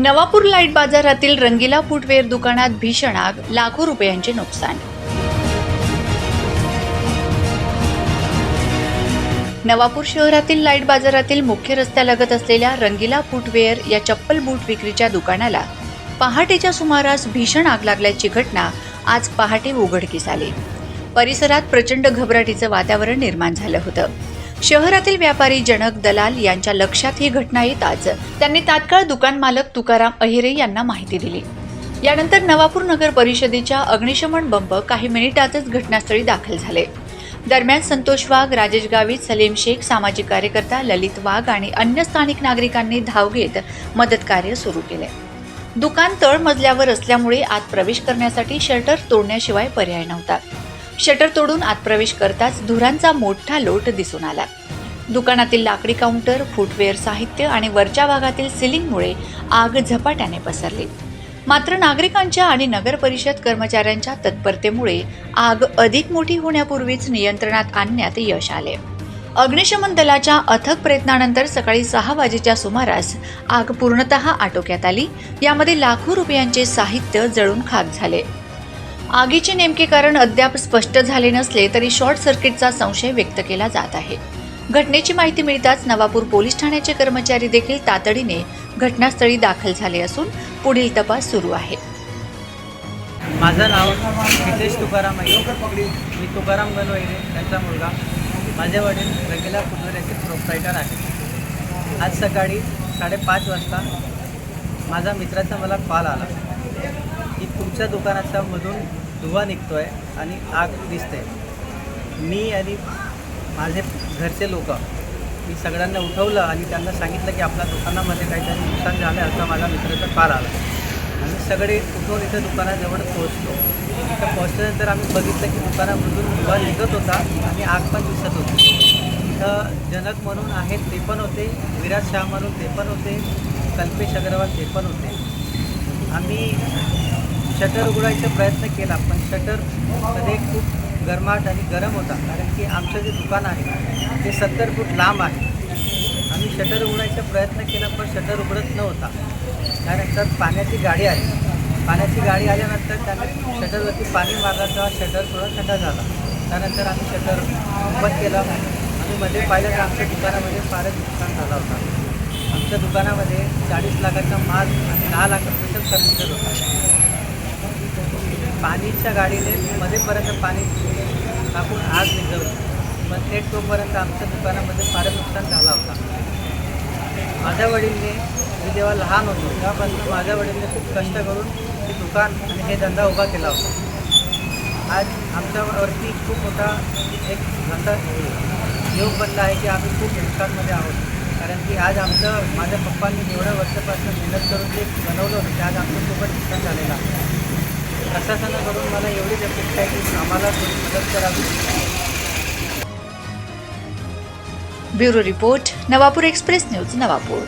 Navapur light बाजारातील रंगीला footwear दुकानात भीषण आग लाखो रुपयांचे नुकसान. नवापूर शहरातील लाइट बाजारातील मुख्य रस्त्यालगत असलेल्या रंगीला फुटवेअर या चप्पल बूट विक्रीच्या दुकानाला पहाटेच्या सुमारास भीषण आग लागल्याची घटना आज पहाटे उघडकीस आली. परिसरात प्रचंड घबराटीचं वातावरण निर्माण झालं होतं. शहरातील व्यापारी जनक दलाल यांच्या लक्षात ही घटना येताच त्यांनी तात्काळ दुकान मालक तुकाराम अहिरे यांना माहिती दिली. यानंतर नवापूर नगर परिषदेच्या अग्निशमन बंब काही मिनिटातच घटनास्थळी दाखल झाले. दरम्यान संतोष वाघ राजेश गावित सलीम शेख सामाजिक कार्यकर्ता ललित वाघ आणि अन्य स्थानिक नागरिकांनी धाव घेत मदत कार्य सुरू केले. दुकान तळमजल्यावर असल्यामुळे आत प्रवेश करण्यासाठी शटर तोडण्याशिवाय पर्याय नव्हता. शटर तोडून आत प्रवेश करताच धुरांचा मोठा लोट दिसून आला. दुकानातील लाकडी काउंटर फुटवेअर साहित्य आणि वरच्या भागातील सिलिंगमुळे आग झपाट्याने पसरली. मात्र नागरिकांच्या आणि नगर परिषद कर्मचाऱ्यांच्या तत्परतेमुळे आग अधिक मोठी होण्यापूर्वीच नियंत्रणात आणण्यात यश आले. अग्निशमन दलाच्या अथक प्रयत्नानंतर सकाळी सहा वाजेच्या सुमारास आग पूर्णतः आटोक्यात आली. यामध्ये लाखो रुपयांचे साहित्य जळून खाक झाले. आगीचे नेमके कारण अद्याप स्पष्ट झाले नसले तरी शॉर्ट सर्किटचा संशय व्यक्त केला जात आहे. घटनेची माहिती मिळताच नवापूर पोलीस ठाण्याचे कर्मचारी देखील तातडीने घटनास्थळी दाखल झाले असून पुढील तपास सुरू आहे. माझं नाव हितेश तुकाराम आहे. मी तुकाराम गणवैरे त्यांचा मुलगा. माझे वडील रंगीला फुटवेअरचे प्रोप्रायटर आहे. आज सकाळी साडेपाच वाजता माझा मित्राचा मला कॉल आला. आमच्या दुकानाच्या मधून धुवा निघतो आहे आणि आग दिसते. मी आणि माझे घरचे लोक मी सगळ्यांना उठवलं आणि त्यांना सांगितलं की आपल्या दुकानामध्ये काहीतरी नुकसान झालं असं माझा मित्राचा काल आला. आम्ही सगळे उठून इथं दुकानाजवळ पोहोचलो. इथं पोहोचल्यानंतर आम्ही बघितलं की दुकानामधून धुवा निघत होता आणि आग पण दिसत होती. इथं जनक म्हणून आहेत ते पण होते विराज शाह म्हणून ते पण होते कल्पेश अग्रवाल ते पण होते. आम्ही शटर उघडायचा प्रयत्न केला पण शटरमध्ये खूप गरमाट आणि गरम होता कारण की आमचं जे दुकान आहे ते सत्तर फूट लांब आहे. आम्ही शटर उघडायचा प्रयत्न केला पण शटर उघडत नव्हता त्यानंतर पाण्याची गाडी आली. पाण्याची गाडी आल्यानंतर त्याने शटरवरती पाणी मारल्याचा शटर थोडा थंडा झाला. त्यानंतर आम्ही शटर बंद केला. आम्ही मध्ये पाहिलं तर आमच्या दुकानामध्ये फारच नुकसान झाला होता. आमच्या दुकानामध्ये चाळीस लाखाचा माल आणि दहा लाख रुपयाचा फर्निचर होता. पाणीच्या गाडीने मध्येपर्यंत पाणी टाकून आग निघवली पण ते तोपर्यंत आमच्या दुकानामध्ये फारच नुकसान झाला होता. माझ्या वडीलने मी जेव्हा लहान होतो तेव्हापासून माझ्या वडीलने खूप कष्ट करून हे दुकान आणि हे धंदा उभा केला होता. आज आमच्यावरती खूप मोठा एक धंदा योग बनला आहे की आम्ही खूप नुकसानमध्ये आहोत. कारण की आज आमचं माझ्या पप्पांनी एवढ्या वर्षापासून मेहनत करून ते बनवलं होतं ते आज आमचं नुकसान झालेलं आहे. प्रशासनाकडून मला एवढीच अपेक्षा आहे की आम्हाला थोडी मदत करावी. Bureau report Navapur express news Navapur.